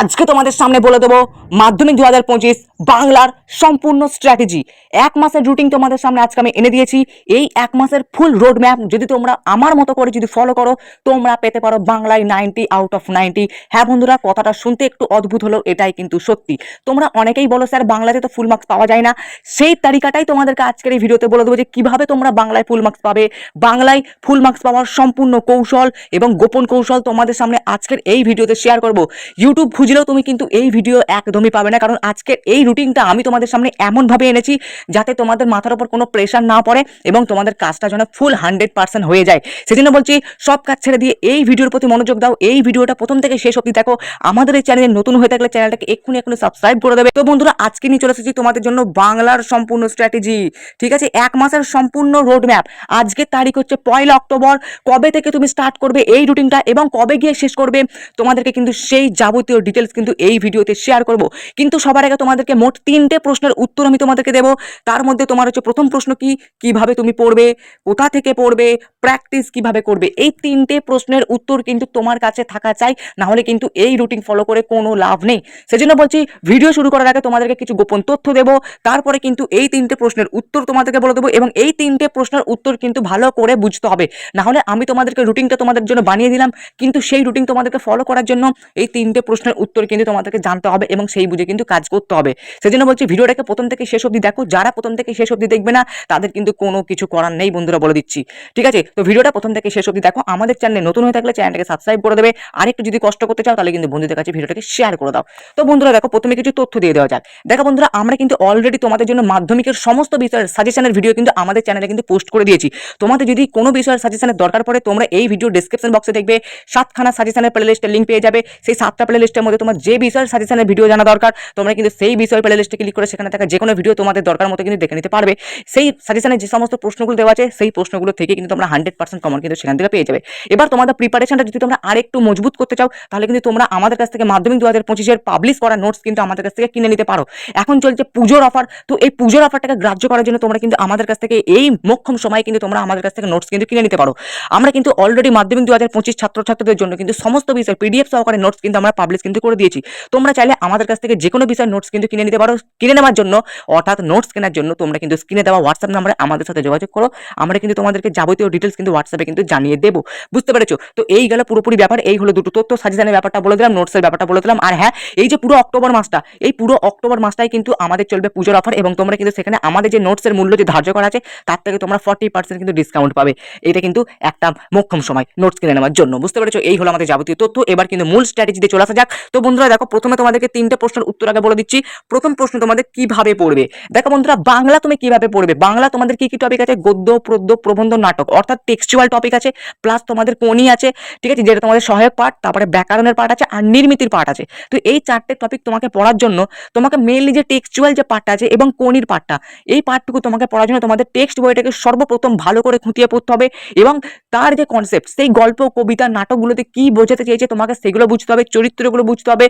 আজকে তোমাদের সামনে বলে দেবো মাধ্যমিক দু হাজার পঁচিশ বাংলার সম্পূর্ণ স্ট্র্যাটেজি এক মাসের রুটিন তোমাদের সামনে আজকে আমি এনে দিয়েছি। এই এক মাসের ফুল রোড ম্যাপ যদি তোমরা আমার মতো করে যদি ফলো করো, তোমরা পেতে পারো বাংলায় নাইনটি আউট অফ নাইনটি হ্যাঁ বন্ধুরা, কথাটা শুনতে একটু অদ্ভুত হলেও এটাই কিন্তু সত্যি। তোমরা অনেকেই বলো, স্যার, বাংলাতে তো ফুল মার্কস পাওয়া যায় না। সেই তালিকাটাই তোমাদেরকে আজকের এই ভিডিওতে বলে দেবো যে, কীভাবে তোমরা বাংলায় ফুল মার্কস পাবে। বাংলায় ফুল মার্কস পাওয়ার সম্পূর্ণ কৌশল এবং গোপন কৌশল তোমাদের সামনে আজকের এই ভিডিওতে শেয়ার করব। ইউটিউব খুঁজলেও তুমি কিন্তু এই ভিডিও একদমই পাবে না। কারণ আজকের এই রুটিনটা আমি তোমাদের সামনে এমনভাবে এনেছি যাতে তোমাদের মাথার উপর কোনো প্রেশার না পড়ে এবং তোমাদের কাজটা যেন ফুল হান্ড্রেড পার্সেন্ট হয়ে যায়। সেজন্য বলছি, সব কাজ ছেড়ে দিয়ে এই ভিডিওর প্রতি মনোযোগ দাও। এই ভিডিওটা প্রথম থেকে শেষ অবধি দেখো। আমাদের এই চ্যানেলে নতুন হয়ে থাকলে চ্যানেলটাকে এক্ষুনি এক্ষুনি সাবস্ক্রাইব করে দেবে। তো বন্ধুরা, আজকে নিয়ে চলে এসেছি তোমাদের জন্য বাংলার সম্পূর্ণ স্ট্র্যাটেজি ঠিক আছে? এক মাসের সম্পূর্ণ রোড ম্যাপ আজকের তারিখ হচ্ছে পয়লা অক্টোবর। কবে থেকে তুমি স্টার্ট করবে এই রুটিনটা এবং কবে গিয়ে শেষ করবে, তোমাদেরকে কিন্তু সেই যাবতীয় ডিটেলস কিন্তু এই ভিডিওতে শেয়ার করব। কিন্তু সবার আগে তোমাদেরকে মোট তিনটে প্রশ্নের উত্তর আমি তোমাদেরকে দেবো। তার মধ্যে তোমার হচ্ছে প্রথম প্রশ্ন কি? কীভাবে তুমি পড়বে? কোথা থেকে পড়বে? প্র্যাকটিস কীভাবে করবে? এই তিনটে প্রশ্নের উত্তর কিন্তু তোমার কাছে থাকা চাই। না হলে কিন্তু এই রুটিন ফলো করে কোনো লাভ নেই। সেজন্য বলছি ভিডিও শুরু করার আগে তোমাদেরকে কিছু গোপন তথ্য দেবো। তারপরে কিন্তু এই তিনটে প্রশ্নের উত্তর তোমাদেরকে বলে দেবো এবং এই তিনটে প্রশ্নের উত্তর কিন্তু ভালো করে বুঝতে হবে। না হলে আমি তোমাদেরকে রুটিনটা তোমাদের জন্য বানিয়ে দিলাম। কিন্তু সেই রুটিন তোমাদেরকে ফলো করার জন্য এই তিনটে প্রশ্নের উত্তর কিন্তু তোমাদেরকে জানতে হবে এবং সেই বুঝে কিন্তু কাজ করতে হবে। সেজন্য বলছি ভিডিওটাকে প্রথম থেকে শেষ অবধি দেখো। যারা প্রথম থেকে শেষ অবধি দেখবে না, তাদের কিন্তু কোনো কিছু করার নেই বন্ধুরা বলে দিচ্ছি। ঠিক আছে? তো ভিডিওটা প্রথম থেকে শেষ অবধি দেখো। আমাদের চ্যানেলে নতুন হয়ে থাকলে চ্যানেলটাকে সাবস্ক্রাইব করে দেবে। আর একটু যদি কষ্ট করতে চাও, তাহলে কিন্তু বন্ধুদের কাছে ভিডিওটাকে শেয়ার করে দাও। তো বন্ধুরা দেখো, প্রথমে কিছু তথ্য দিয়ে দেওয়া যাক। দেখো বন্ধুরা, আমরা কিন্তু অলরেডি তোমাদের জন্য মাধ্যমিকের সমস্ত বিষয়ের সাজেশনের ভিডিও কিন্তু আমাদের চ্যানেলে কিন্তু পোস্ট করে দিয়েছি। তোমাদের যদি কোনো বিষয়ের সাজেশনের দরকার পড়ে, তোমরা এই ভিডিও ডিসক্রিপশন বক্সে দেখবে। সাতখানা সাজেশনের প্লে লিস্টের লিঙ্ক পেয়ে যাবে। সেই সাতটা প্লে লিস্টের মধ্যে তোমার যে বিষয়ের সাজেশনের ভিডিও জানা দরকার, তোমরা কিন্তু সেই বিষয়ের প্লে লিস্টে ক্লিক করে সেখানে থাকা যে কোনো ভিডিও তোমাদের দরকার মতো কিন্তু দেখে নিতে পারবে। সেই সাজেশনে যে সমস্ত প্রশ্নগুলো দেওয়া আছে, সেই প্রশ্নগুলো থেকে কিন্তু তোমরা হান্ড্রেড পার্সেন্ট কমন কিন্তু সেখান থেকে পেয়ে যাবে। এবার তোমাদের প্রিপারেশনটা যদি তোমরা আরেকটু মজবুত করতে চাও, তাহলে কিন্তু তোমরা আমাদের কাছ থেকে মাধ্যমিক দু হাজার পঁচিশের পাবলিশ করা নোটস কিন্তু আমাদের কাছ থেকে কিনে নিতে পারো। এখন চলছে পুজোর অফার তো এই পুজোর অফারটাকে গ্রাহ্য করার জন্য তোমরা কিন্তু আমাদের কাছ থেকে এই মোক্ষম সময় কিন্তু তোমরা আমাদের কাছ থেকে নোটস কিন্তু কিনে নিতে পারো। আমরা কিন্তু অলরেডি মাধ্যমিক দু হাজার পঁচিশ ছাত্রছাত্রীদের জন্য কিন্তু সমস্ত বিষয় পিডিএফ সহকারে নোটস কিন্তু আমরা পাবলিশ কিন্তু করে দিয়েছি। তোমরা চাইলে আমাদের কাছ থেকে যে কোনো বিষয়ের নোটস কিন্তু কিনে নিতে পারো। কিনে নেওয়ার জন্য, অর্থাৎ নোটস কেনার জন্য তোমরা কিন্তু স্ক্রিনে দেওয়া হোয়াটসঅ্যাপ নাম্বারে আমাদের সাথে যোগাযোগ করো। আমরা কিন্তু তোমাদেরকে যাবতীয় ডিটেলস কিন্তু হোয়াটসঅ্যাপে কিন্তু জানিয়ে দেবো। বুঝতে পেরেছ? তো এই গেল পুরোপুরি ব্যাপার, এই হলো দুটো তথ্য, সাজেশনের ব্যাপারটা বলে দিলাম নোটসের ব্যাপারটা বলে দিলাম। আর হ্যাঁ এই যে পুরো অক্টোবর মাসটা, এই পুরো অক্টোবর মাসটাই কিন্তু আমাদের চলবে পুজোর অফার এবং তোমরা কিন্তু সেখানে আমাদের যে নোটসের মূল্য যে ধার্য করা আছে, তার থেকে তোমরা ফর্টি পার্সেন্ট কিন্তু ডিসকাউন্ট পাবে। এটা কিন্তু একটা মোক্ষম সময় নোটস কিনে নেওয়ার জন্য। বুঝতে পেরেছ? এই হলো আমাদের যাবতীয় তথ্য। এবার কিন্তু মূল স্ট্র্যাটেজিতে চলে আসা যাক। তো বন্ধুরা দেখো, প্রথমে তোমাদেরকে তিনটে প্রশ্নের উত্তর আগে বলে দিচ্ছি। প্রথম প্রশ্ন তোমাদের কীভাবে পড়বে? দেখো বন্ধুরা, বাংলা তুমি কীভাবে পড়বে? বাংলা তোমাদের কি কি টপিক আছে? গদ্য, প্রদ্য, প্রবন্ধ, নাটক, অর্থাৎ টেক্সচুয়াল টপিক আছে প্লাস তোমাদের কোনি আছে, ঠিক আছে, যেটা তোমাদের সহায়ক পাঠ, তারপরে ব্যাকরণের পাঠ আছে, আর নির্মিতির পাঠ আছে। তো এই চারটে টপিক তোমাকে পড়ার জন্য, তোমাকে মেনলি যে টেক্সচুয়াল যে পাঠটা আছে এবং কোনির পাঠটা, এই পাঠটুকু তোমাকে পড়ার জন্য তোমাদের টেক্সট বইটাকে সর্বপ্রথম ভালো করে খুঁটিয়ে পড়তে হবে এবং তার যে কনসেপ্ট সেই গল্প, কবিতা, নাটকগুলোতে কি বোঝাতে চেয়েছে তোমাকে সেগুলো বুঝতে হবে, চরিত্রগুলো বুঝতে হবে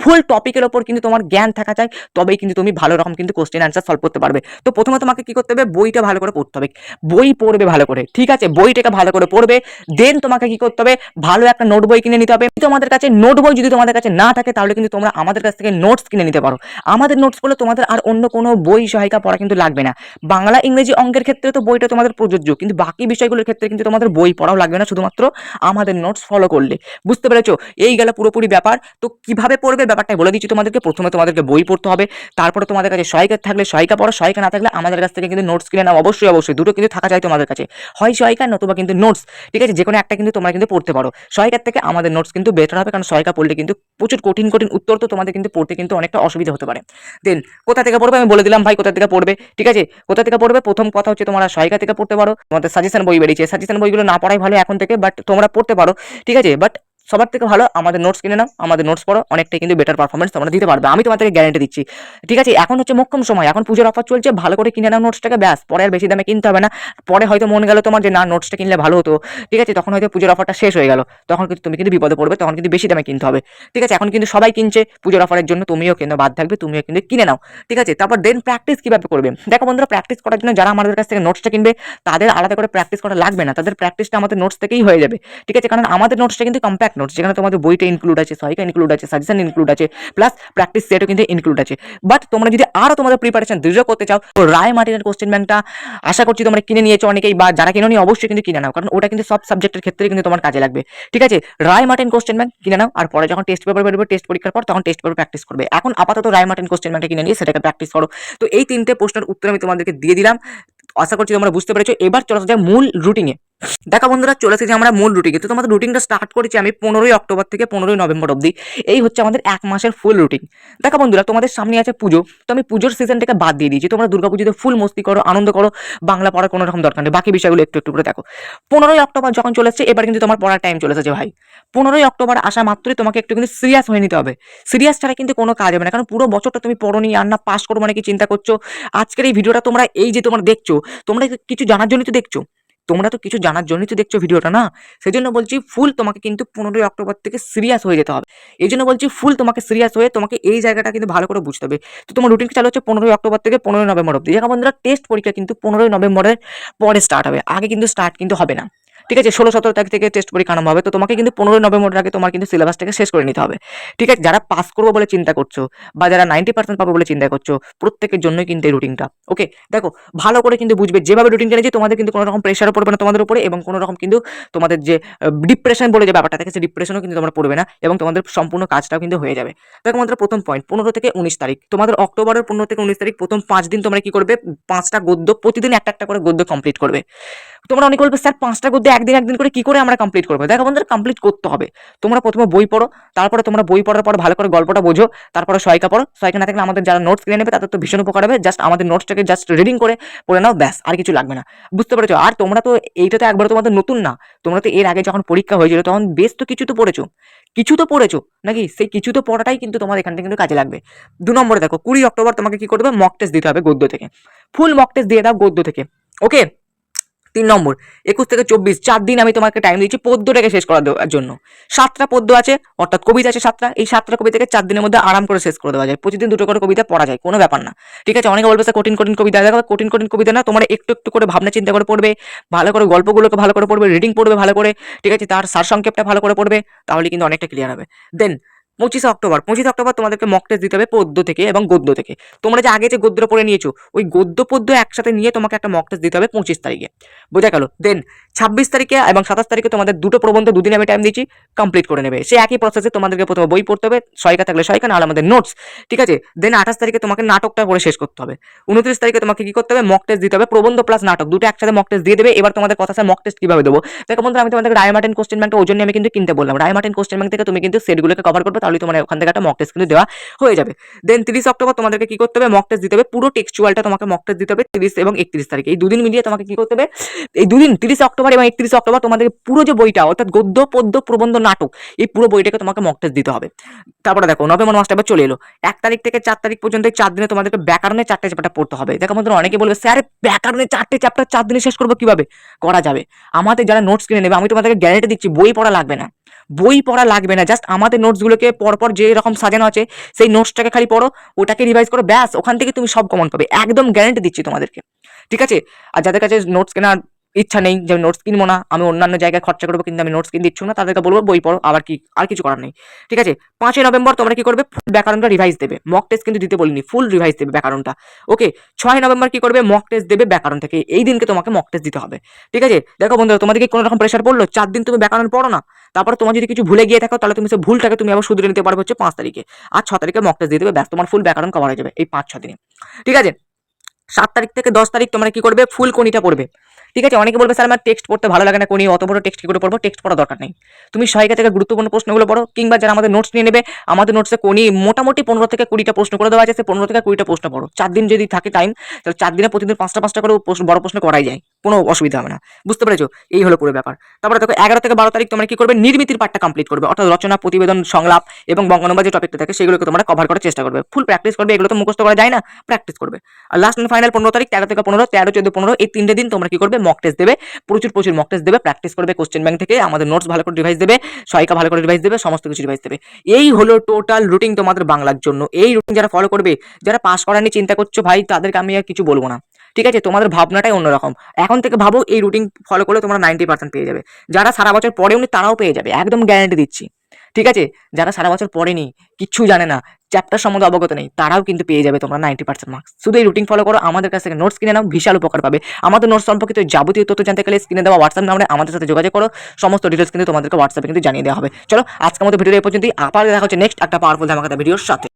ফুল টপিকের ওপর কিন্তু তোমার জ্ঞান থাকা চাই, তবেই কিন্তু তুমি ভালো রকম কিন্তু কোশ্চেন অ্যান্সার সলভ করতে পারবে। তো প্রথমে তোমাকে কি করতে হবে? বইটা ভালো করে পড়তে হবে। বই পড়বে ভালো করে, ঠিক আছে? বইটাকে ভালো করে পড়বে দেন তোমাকে কি করতে হবে? ভালো একটা নোট বই কিনে নিতে হবে। তোমাদের কাছে নোট বই যদি তোমাদের কাছে না থাকে, তাহলে কিন্তু তোমরা আমাদের কাছ থেকে নোটস কিনে নিতে পারো। আমাদের নোটস বলে তোমাদের আর অন্য কোনো বই সহায়িকা পড়া কিন্তু লাগবে না। বাংলা, ইংরেজি অঙ্কের ক্ষেত্রে তো বইটা তোমাদের প্রযোজ্য, কিন্তু বাকি বিষয়গুলোর ক্ষেত্রে কিন্তু তোমাদের বই পড়াও লাগবে না, শুধুমাত্র আমাদের নোটস ফলো করলে। বুঝতে পেরেছ? এই গেল পুরোপুরি ব্যাপার। তো কীভাবে পড়বে ব্যাপারটা বলে দিচ্ছি তোমাদেরকে। প্রথমে তোমাদেরকে বই পড়তে হবে, তারপরে তোমাদের কাছে সহায়িকা থাকলে সহায়িকা পড়ো সহায়িকা না থাকলে আমাদের কাছ থেকে কিন্তু নোটস কিনে নাও। অবশ্যই অবশ্যই, দুটো কিন্তু থাকা চাই তোমাদের কাছে। হয় সহায়িকা নতুবা কিন্তু নোটস ঠিক আছে? যে কোনো একটা কিন্তু তোমরা কিন্তু পড়তে পারো। সহায়িকার থেকে আমাদের নোটস কিন্তু বেটার হবে, কারণ সহায়িকা পড়লে কিন্তু প্রচুর কঠিন কঠিন উত্তর তো তোমাদের কিন্তু পড়তে কিন্তু অনেকটা অসুবিধা হতে পারে। দেন কোথা থেকে পড়বে আমি বলে দিলাম ভাই, কোথা থেকে পড়বে, ঠিক আছে? কোথা থেকে পড়বে? প্রথম কথা হচ্ছে তোমরা সহায়িকা থেকে পড়তে পারো। তোমাদের সাজেশন বই বেরিয়েছে। সাজেশন বইগুলো না পড়াই ভালো এখন থেকে বাট তোমরা পড়তে পারো, ঠিক আছে? বাট সবার থেকে ভালো আমাদের নোটস কিনে নাও, আমাদের নোটস পড়ো, অনেকটাই কিন্তু বেটার পারফরমেন্স তোমরা দিতে পারবে। আমি তোমাদেরকে গ্যারান্টি দিচ্ছি। ঠিক আছে, এখন হচ্ছে মোক্ষম সময়। এখন পুজোর অফার চলছে, ভালো করে কিনে নাও নোটসটাকে ব্যাস। পরে আর বেশি দামে কিনতে হবে না। পরে হয়তো মন গেল তোমার যে, না নোটসটা কিনলে ভালো হতো। ঠিক আছে, তখন হয়তো পুজোর অফারটা শেষ হয়ে গেল। তখন কিন্তু তুমি কিন্তু বিপদে পড়বে, তখন কিন্তু বেশি দামে কিনতে হবে। ঠিক আছে, এখন কিন্তু সবাই কিনছে পুজোর অফারের জন্য, তুমিও কিন্তু বাদ থাকবে, তুমিও কিন্তু কিনে নাও। ঠিক আছে, তারপর দেন প্র্যাকটিস কীভাবে করবে? দেখো বন্ধুরা প্র্যাকটিস করার জন্য যারা আমাদের কাছ থেকে নোটসটা কিনবে, তাদের আলাদা করে প্র্যাকটিস করা লাগবে না। তাদের প্র্যাকটিসটা আমাদের নোটস থেকেই হয়ে যাবে। ঠিক আছে, কারণ আমাদের নোটসটা কিন্তু কম্প্যাক্ট নোটস যেখানে তোমাদের বইটা ইনক্লুড আছে, সহায়িকা ইনক্লুড আছে সাজেশন ইনক্লুড আছে প্লাস প্র্যাকটিস সেটও কিন্তু ইনক্লুড আছে। বাট তোমরা যদি আরও তোমাদের প্রিপারেশন দৃঢ় করতে চাও, তো রায় মার্টিনের কোশ্চেন ব্যাংকটা আশা করছি তোমরা কিনে নিয়েছো অনেকেই, বা যারা কিনে নিয়ে অবশ্যই কিন্তু কিনে নাও, কারণ ওটা কিন্তু সব সাবজেক্টের ক্ষেত্রে কিন্তু তোমার কাজে লাগবে। ঠিক আছে? রায় মার্টিন কোশ্চেন ব্যাংক কিনে নাও, আর পরে যখন টেস্ট পেপার বেরোবে টেস্ট পরীক্ষার পর তখন টেস্ট পেপার প্র্যাকটিস করবে। এখন আপাতত রায় মার্টিন কোশ্চেন ব্যাংকটা কিনে নিয়ে সেটাকে প্র্যাকটিস করো। তো এই তিনটে প্রশ্নের উত্তর আমি তোমাদেরকে দিয়ে দিলাম। আশা করছি তোমরা বুঝতে পেরেছ। এবার চলে যায় মূল রুটিনে দেখা বন্ধুরা, চলে এসেছি আমরা মূল রুটিনে তো তোমাদের রুটিনটা স্টার্ট করেছি আমি পনেরোই অক্টোবর থেকে পনেরোই নভেম্বর অবধি। এই হচ্ছে আমাদের এক মাসের ফুল রুটিন দেখা বন্ধুরা, তোমাদের সামনে আছে পুজো। তো আমি পুজোর সিজনটাকে বাদ দিয়ে দিয়েছি। তোমরা দুর্গাপুজোতে ফুল মস্তি করো, আনন্দ করো, বাংলা পড়ার কোনো রকম দরকার নেই। বাকি বিষয়গুলো একটু একটু করে দেখো। পনেরোই অক্টোবর যখন চলে এসেছে, এবার কিন্তু তোমার পড়ার টাইম চলে এসেছে ভাই। পনেরোই অক্টোবর আসা মাত্রই তোমাকে একটু কিন্তু সিরিয়াস হয়ে নিতে হবে। সিরিয়াস ছাড়া কিন্তু কোনো কাজ হবে না। কারণ পুরো বছরটা তুমি পড়নি, আর না পাস করব নাকি চিন্তা করছ? আজকের এই ভিডিওটা তোমরা এই যে তোমরা দেখছ, তোমরা কিছু জানার জন্যই তো দেখছ? তোমরা তো কিছু জানার জন্যই তো দেখছ ভিডিওটা, না? সেই জন্য বলছি ফুল তোমাকে কিন্তু পনেরোই অক্টোবর থেকে সিরিয়াস হয়ে যেতে হবে। এই জন্য বলছি ফুল তোমাকে সিরিয়াস হয়ে তোমাকে এই জায়গাটা কিন্তু ভালো করে বুঝতে হবে। তো তোমার রুটিন চালু হচ্ছে? পনেরোই অক্টোবর থেকে পনেরোই নভেম্বর অব্দি বন্ধুরা টেস্ট পরীক্ষা কিন্তু পনেরোই নভেম্বরের পরে স্টার্ট হবে। আগে কিন্তু স্টার্ট কিন্তু হবে না। ঠিক আছে, ষোলো, সতেরো তারিখ থেকে টেস্ট পরীক্ষা আরম্ভ হবে, তো তোমাকে কিন্তু পনেরোই নভেম্বরের আগে তোমার কিন্তু সিলেবাসটাকে শেষ করে নিতে হবে। ঠিক আছে, যারা পাস করব বলে চিন্তা করছ বা যারা নাইনটি পার্সেন্ট পাবো বলে চিন্তা করছ, প্রত্যেকের জন্যই কিন্তু এই রুটিনটা ওকে দেখো, ভালো করে কিন্তু বুঝবে, যেভাবে রুটিনটা নিয়েছে, তোমাদের কিন্তু কোনো রকম প্রেশারও পড়বে না তোমাদের উপরে এবং কোনো রকম কিন্তু তোমাদের যে ডিপ্রেশন বলে যে ব্যাপারটা থাকে সেই ডিপ্রেশনও কিন্তু তোমরা পড়বে না এবং তোমাদের সম্পূর্ণ কাজটাও কিন্তু হয়ে যাবে। দেখো, আমাদের প্রথম পয়েন্ট পনেরো থেকে উনিশ তারিখ। তোমাদের অক্টোবরের পনেরো থেকে উনিশ তারিখ প্রথম পাঁচ দিন তোমরা কি করবে? পাঁচটা গদ্য প্রতিদিন একটা একটা করে গদ্য কমপ্লিট করবে। তোমরা অনেক বলবে, স্যার, পাঁচটা গদ্য একদিন একদিন করে কি করে আমরা কমপ্লিট করব? দেখো বন্ধুরা কমপ্লিট করতে হবে। তোমরা প্রথমে বই পড়ো, তারপরে তোমরা বই পড়ার পর ভালো করে গল্পটা বোঝো, তারপরে সহায়িকা পড়ো। সহায়িকা না থাকলে আমাদের যারা নোটস কিনে নেবে, তাদের তো ভীষণ উপকার হবে। জাস্ট আমাদের নোটসটাকে জাস্ট রিডিং করে পড়ে নাও, ব্যাস, আর কিছু লাগবে না। বুঝতে পেরেছ? আর তোমরা তো, এইটা তো একবার তোমাদের নতুন না। তোমরা তো এর আগে যখন পরীক্ষা হয়েছিল, তখন বেশ তো কিছু তো পড়েছো। কিছু তো পড়েছো, নাকি? সেই কিছু তো পড়াটাই কিন্তু তোমার এখান থেকে কিন্তু কাজে লাগবে। দু নম্বরে দেখো, কুড়ি অক্টোবর তোমাকে কি করবে মক টেস্ট দিতে হবে গদ্য থেকে। ফুল মক টেস্ট দিয়ে দাও গদ্য থেকে। ওকে তিন নম্বর, একুশ থেকে চব্বিশ, চার দিন আমি তোমাকে টাইম দিচ্ছি পদ্যটাকে শেষ করার দেওয়ার জন্য। সাতটা পদ্য আছে, অর্থাৎ কবিতা আছে সাতটা, এই সাতটা কবিতাকে চার দিনের মধ্যে আরাম করে শেষ করে দেওয়া যায়। প্রতিদিন দুটো করে কবিতা পড়া যায়, কোনো ব্যাপার না। ঠিক আছে, অনেকে বলবে কঠিন কঠিন কবিতা দেখো, কঠিন কঠিন কবিতা না, তোমার একটু একটু করে ভাবনা, চিন্তা করে পড়বে, ভালো করে গল্পগুলোকে ভালো করে পড়বে রিডিং পড়বে ভালো করে, ঠিক আছে, তার সারসংক্ষেপটা ভালো করে পড়বে, তাহলে কিন্তু অনেকটা ক্লিয়ার হবে। দেন পঁচিশে অক্টোবর। পঁচিশে অক্টোবর তোমাদেরকে মক টেস্ট দিতে হবে পদ্য থেকে এবং গদ্য থেকে। তোমরা যে আগে যে গদ্য পড়ে নিয়েছো, ওই গদ্য পদ্য একসাথে নিয়ে তোমাকে একটা মক টেস্ট দিতে হবে পঁচিশ তারিখে। বোঝা গেল? দেন ছাব্বিশ তারিখে এবং সাতাশ তারিখে তোমাদের দুটো প্রবন্ধ দুদিন আমি টাইম দিচ্ছি কমপ্লিট করে নেবে। সে একই প্রসেসে তোমাদেরকে প্রথমে বই পড়তে হবে সহায়িকা থাকলে সহায়িকা নাহলে আমাদের নোটস ঠিক আছে? দেন আঠাশ তারিখে তোমাকে নাটকটা করে শেষ করতে হবে। উনত্রিশ তারিখে তোমাকে কি করতে হবে? মক টেস্ট দিতে হবে, প্রবন্ধ প্লাস নাটক, দুটো একসাথে মক টেস্ট দিয়ে দেবে। এবার তোমাদের কথা মক টেস্ট কীভাবে দেবো? দেখো বন্ধু আমি তোমাদের রায়মার্টেন কোশ্চেন ব্যাংকটা ওই জন্য আমি কিন্তু কিনতে বললাম। রায়মার্টেন কোশ্চেন ব্যাংক থেকে তুমি কিন্তু সেটগুলোকে কভার করবে তাহলে তোমার ওখান থেকে একটা মক টেস্ট কিন্তু দেওয়া হয়ে যাবে। দেন তিরিশ অক্টোবর তোমাদেরকে কি করতে হবে? মক টেস্ট দিতে হবে। পুরো টেক্সচুয়ালটা তোমাকে মক টেস্ট দিতে হবে তিরিশ এবং একত্রিশ তারিখে। এই দুদিন মিলিয়ে তোমাকে কি করতে হবে? এই দুদিন, তিরিশ অক্টোবর এবং একত্রিশ অক্টোবর তোমাদের পুরো যে বইটা, অর্থাৎ গদ্য, পদ্য, প্রবন্ধ, নাটক, এই পুরো বইটাকে তোমাকে মক টেস্ট দিতে হবে। তারপরে দেখো নভেম্বর মাসটা এবার চলে এলো। এক তারিখ থেকে চার তারিখ পর্যন্ত চার দিনে তোমাদেরকে ব্যাকরণের চারটে চ্যাপ্টার পড়তে হবে। দেখো আমাদের অনেকে বলবে, স্যার ব্যাকরণের চারটে চ্যাপ্টার চার দিনে শেষ করব কীভাবে? করা যাবে। আমাদের যারা নোটস কিনে নেবে, আমি তোমাদেরকে গ্যারেন্টি দিচ্ছি, বই পড়া লাগবে না। বই পড়া লাগবে না জাস্ট আমাদের নোটসগুলোকে পরপর যে রকম সাজানো আছে, সেই নোটসটাকে খালি পড়ো, ওটাকে রিভাইজ করো, ব্যাস, ওখান থেকে তুমি সব কমন পাবে, একদম গ্যারেন্টি দিচ্ছি তোমাদেরকে, ঠিক আছে? আর যাদের কাছে নোটস কেনার ইচ্ছা নেই যে আমি নোটস কিনবো না, আমি অন্যান্য জায়গায় খরচা করব কিন্তু আমি নোটস কিনতে ইচ্ছুক না, তাদেরকে বলব বই পড়ো, আবার কি, আর কিছু করার নেই। ঠিক আছে? পাঁচই নভেম্বর তোমরা কি করবে? ফুল ব্যাকরণটা রিভাইজ দেবে। মক টেস্ট কিন্তু দিতে বলিনি ফুল রিভাইজ দেবে ব্যাকরণটা। ওকে ছয় নভেম্বর কি করবে? মক টেস্ট দেবে ব্যাকরণ থেকে। এই দিনকে তোমাকে মক টেস্ট দিতে হবে। ঠিক আছে? দেখো বন্ধুরা তোমাদেরকে কোনো রকম প্রেশার পড়ল? চার দিন তুমি ব্যাকরণ পড়ো না, তারপর তোমার যদি কিছু ভুলে গিয়ে থাকো, তাহলে তুমি সে ভুলটাকে তুমি আবার শুধরে নিতে পারবে হচ্ছে পাঁচ তারিখে। আর ছ তারিখে মক টেস্ট দিয়ে দেবে, ব্যাস, তোমার ফুল ব্যাকরণ কভার হয়ে যাবে এই পাঁচ, ছ দিনে। ঠিক আছে? সাত তারিখ থেকে দশ তারিখ তোমরা কি করবে? ফুল কোনিটা পড়বে। ঠিক আছে, অনেকে বলবে, স্যার, আমার টেক্সট পড়তে ভালো লাগে না, কোনি অত বড় টেক্সট কি করে পড়ব? টেক্সট পড়া দরকার নেই। তুমি সহায়িকা থেকে গুরুত্বপূর্ণ প্রশ্নগুলো পড়ো, কিংবা যারা আমাদের নোটস নিয়ে নেবে, আমাদের নোটসে কোনি মোটামুটি পনেরো থেকে কুড়িটা প্রশ্ন করে দেওয়া আছে, সে পনেরো থেকে কুড়িটা প্রশ্ন পড়ো। চার দিন যদি থাকে টাইম তাহলে চার দিনে প্রতিদিন পাঁচটা পাঁচটা করে বড় প্রশ্ন করাই যায়। কোনো অসুবিধা হবে না। বুঝতে পেরেছ? এই হলো পুরো ব্যাপার। তারপরে দেখো, এগারো থেকে বারো তারিখ তোমরা কি করবে? নির্মিতির পাঠটা কমপ্লিট করবে। অর্থাৎ রচনা, প্রতিবেদন, সংলাপ এবং বঙ্গনম্বর যে টপিকটা থাকে, সেগুলোকে তোমরা কভার করার চেষ্টা করবে। ফুল প্র্যাকটিস করবে, এগুলো তো মুখস্থ করা যায় না প্র্যাকটিস করবে। আর লাস্ট এন্ড ফাইনাল পনেরো তারিখ, তেরো থেকে পনেরো, তেরো, চোদ্দ, পনেরো, এই তিনটে দিন তোমরা কি করবে? মক টেস্ট দেবে। প্রচুর প্রচুর মক টেস্ট দেবে। প্র্যাকটিস করবে কোশ্চেন ব্যাংক থেকে। আমাদের নোটস ভালো করে রিভাইজ দেবে। সহায়িকা ভালো করে রিভাইজ দেবে। সমস্ত কিছু রিভাইজ দেবে। এই হলো টোটাল রুটিন তোমাদের বাংলার জন্য। এই রুটিন যারা ফলো করবে, যারা পাস করা নিয়ে চিন্তা করছ, ভাই, তাদেরকে আমি আর কিছু বলব না। ঠিক আছে? তোমাদের ভাবনাটাই অন্যরকম। এখন থেকে ভাবো, এই রুটিন ফলো করলে তোমরা নাইনটি পার্সেন্ট পেয়ে যাবে। যারা সারা বছর পড়েও নি তারাও পেয়ে যাবে, একদম গ্যারান্টি দিচ্ছি। ঠিক আছে? যারা সারা বছর পড়েনি কিচ্ছু জানে না চ্যাপ্টার সম্বন্ধে অবগত নেই, তারাও কিন্তু পেয়ে যাবে তোমরা নাইনটি পার্সেন্ট মার্কস শুধু এই রুটিন ফলো করো, আমাদের কাছ থেকে নোটস কিনে নাও, বিশাল উপকার পাবে। আমাদের নোটস সম্পর্কিত যাবতীয় তথ্য জানতে গেলে স্ক্রিনে দেওয়া হোয়াটসঅ্যাপ নাম্বারে আমাদের সাথে যোগাযোগ করো। সমস্ত ডিটেলস কিন্তু তোমাদেরকে হোয়াটসঅ্যাপে কিন্তু জানিয়ে দেওয়া হবে। চলো, আজকের মতো ভিডিও এই পর্যন্তই। আবার দেখা হচ্ছে নেক্সট একটা পাওয়ারফুল ধামাকাতা ভিডিওর সাথে।